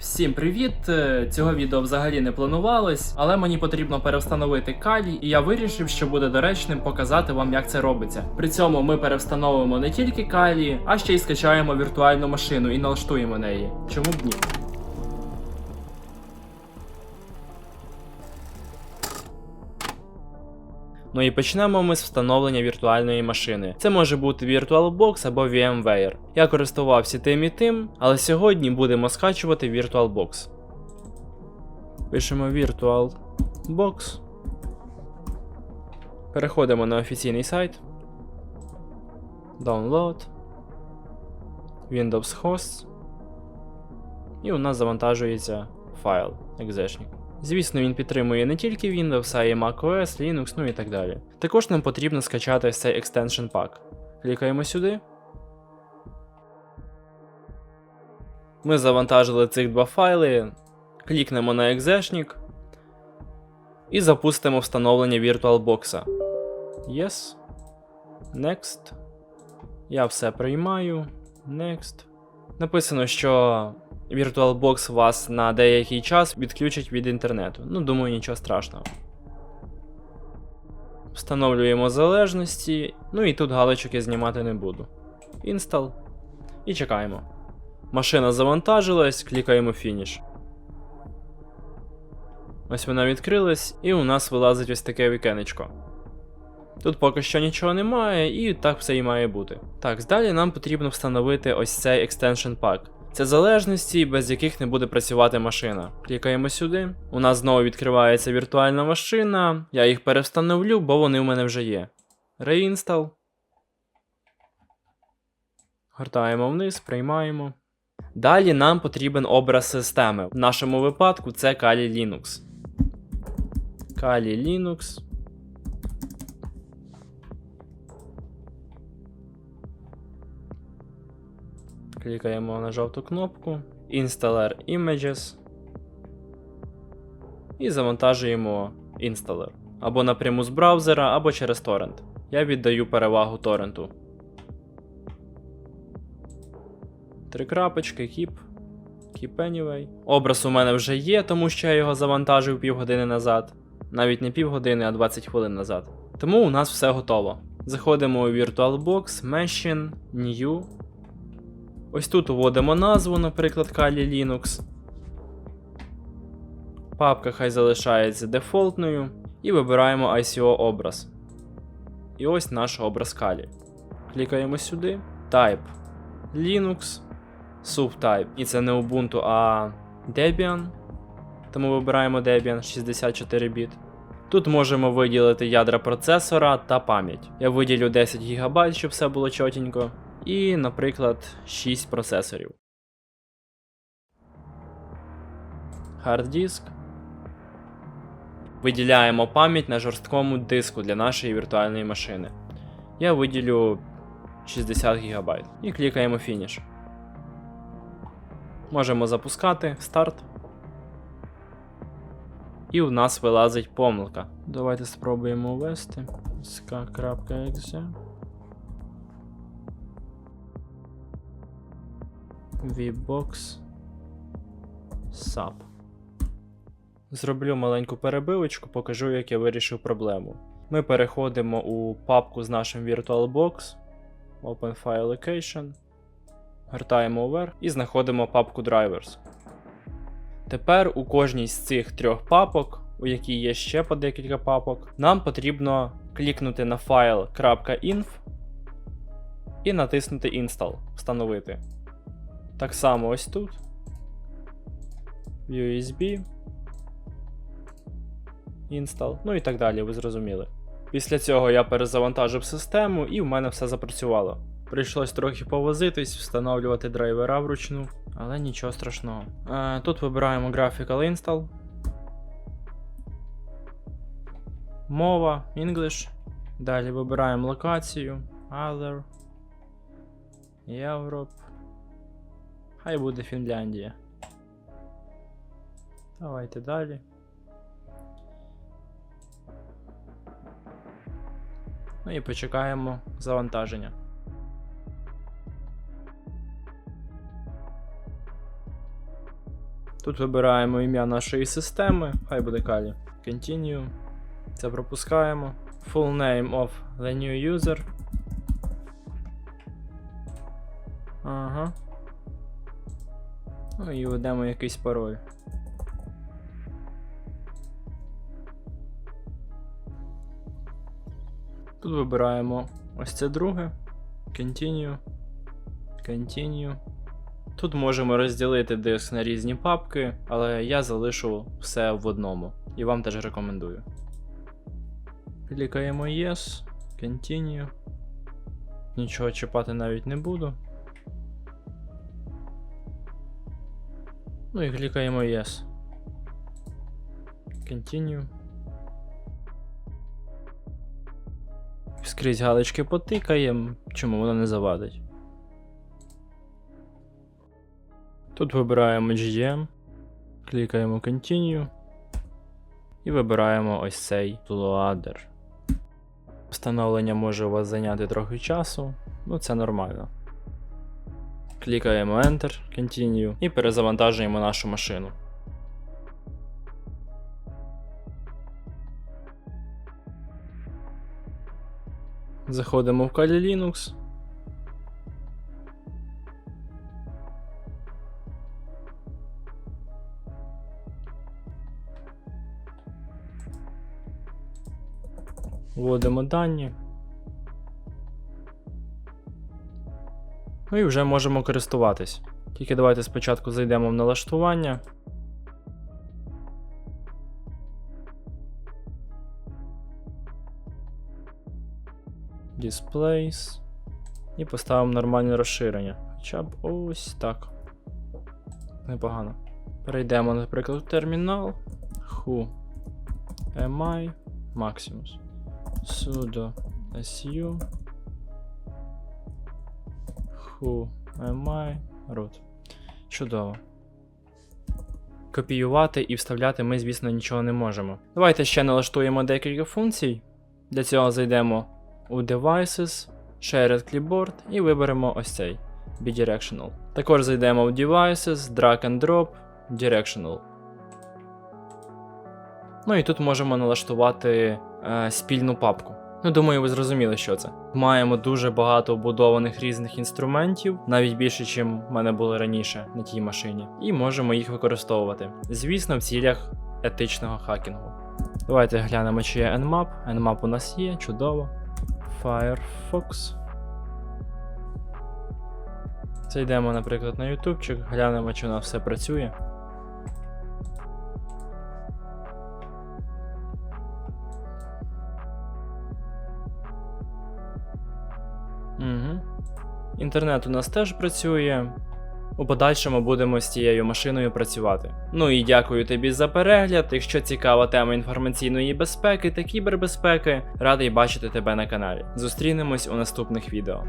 Всім привіт! Е, Цього відео взагалі не планувалось, але мені потрібно перевстановити калій, і я вирішив, що буде доречним показати вам, як це робиться. При цьому ми перевстановимо не тільки калій, а ще й скачаємо віртуальну машину і налаштуємо неї. Чому б ні? Ну і почнемо ми з встановлення віртуальної машини. Це може бути VirtualBox або VMware. Я користувався тим і тим, але сьогодні будемо скачувати VirtualBox. Пишемо VirtualBox. Переходимо на офіційний сайт. Download. Windows Hosts. І у нас завантажується файл екзешник. Звісно, він підтримує не тільки Windows, а й macOS, Linux, ну і так далі. Також нам потрібно скачати цей Extension Pack. Клікаємо сюди. Ми завантажили цих два файли, клікнемо на екзешник і запустимо встановлення VirtualBox. Yes. Next. Я все приймаю. Next. Написано, що VirtualBox вас на деякий час відключить від інтернету. Ну, думаю, нічого страшного. Встановлюємо залежності. Ну і тут галочок я знімати не буду. Install. І чекаємо. Машина завантажилась, клікаємо Finish. Ось вона відкрилась, і у нас вилазить ось таке вікенечко. Тут поки що нічого немає, і так все і має бути. Так, далі нам потрібно встановити ось цей Extension Pack. Це залежності, без яких не буде працювати машина. Клікаємо сюди. У нас знову відкривається віртуальна машина. Я їх перевстановлю, бо вони в мене вже є. Reinstall. Гортаємо вниз, приймаємо. Далі нам потрібен образ системи. В нашому випадку це Kali Linux. Kali Linux. Клікаємо на жовту кнопку, Installer Images і завантажуємо інсталер. Або напряму з браузера, або через торрент. Я віддаю перевагу торренту. Три крапочки, keep. Keep anyway. Образ у мене вже є, тому що я його завантажив півгодини назад. Навіть не півгодини, а 20 хвилин назад. Тому у нас все готово. Заходимо у VirtualBox, Machine, New. Ось тут вводимо назву, наприклад, Kali Linux. Папка хай залишається дефолтною. І вибираємо ICO образ. І ось наш образ Kali. Клікаємо сюди. Type Linux. Subtype. І це не Ubuntu, а Debian. Тому вибираємо Debian 64 біт. Тут можемо виділити ядра процесора та пам'ять. Я виділю 10 ГБ, щоб все було чотенько. І, наприклад, 6 процесорів. Disk. Виділяємо пам'ять на жорсткому диску для нашої віртуальної машини. Я виділю 60 ГБ. І клікаємо Finish. Можемо запускати старт. І у нас вилазить помилка. Давайте спробуємо ввести sk.exe. VBox SAP. Зроблю маленьку перебивочку, покажу, як я вирішив проблему. Ми переходимо у папку з нашим VirtualBox, Open File Location, гортаємо вверх і знаходимо папку Drivers. Тепер у кожній з цих трьох папок, у якій є ще по декілька папок, нам потрібно клікнути на файл .inf і натиснути Install, встановити. Так само ось тут. USB. Install, ну і так далі, ви зрозуміли. Після цього я перезавантажив систему і в мене все запрацювало. Прийшлось трохи повозитись, встановлювати драйвера вручну, але нічого страшного. Е, тут вибираємо Graphical Install. Мова, English. Далі вибираємо локацію, Other. Europe. Хай буде Фінляндія. Давайте далі. Ну і почекаємо завантаження. Тут вибираємо ім'я нашої системи, хай буде Калі. Continue. Це пропускаємо. Full name of the new user. Ага. Ну і введемо якийсь пароль. Тут вибираємо ось це друге. Continue. Continue. Тут можемо розділити диск на різні папки, але я залишу все в одному. І вам теж рекомендую. Клікаємо Yes, Continue. Нічого чіпати навіть не буду. Ну і клікаємо Yes. Continue. Скрізь галочки потикаємо, чому воно не завадить. Тут вибираємо GM, клікаємо Continue і вибираємо ось цей Loader. Встановлення може у вас зайняти трохи часу, ну це нормально. Клікаємо Enter, Continue і перезавантажуємо нашу машину. Заходимо в Kali Linux. Вводимо дані. Ну і вже можемо користуватись. Тільки давайте спочатку зайдемо в налаштування. Displays. І поставимо нормальне розширення. Хоча б ось так. Непогано. Перейдемо, наприклад, в термінал. Who am? Maximus. Sudo su. Who am I? Root. Чудово. Копіювати і вставляти ми, звісно, нічого не можемо. Давайте ще налаштуємо декілька функцій. Для цього зайдемо у Devices, Shared Clipboard і виберемо ось цей Bidirectional. Також зайдемо в Devices, Drag and Drop, Directional. Ну і тут можемо налаштувати е, спільну папку. Ну, думаю, ви зрозуміли, що це. Маємо дуже багато вбудованих різних інструментів, навіть більше, ніж в мене було раніше на тій машині, і можемо їх використовувати. Звісно, в цілях етичного хакінгу. Давайте глянемо, чи є Nmap. Nmap у нас є, чудово. Firefox. Зайдемо, наприклад, на ютубчик, глянемо, чи у нас все працює. Угу. Інтернет у нас теж працює. У подальшому будемо з цією машиною працювати. Ну і дякую тобі за перегляд. Якщо цікава тема інформаційної безпеки та кібербезпеки, радий бачити тебе на каналі. Зустрінемось у наступних відео.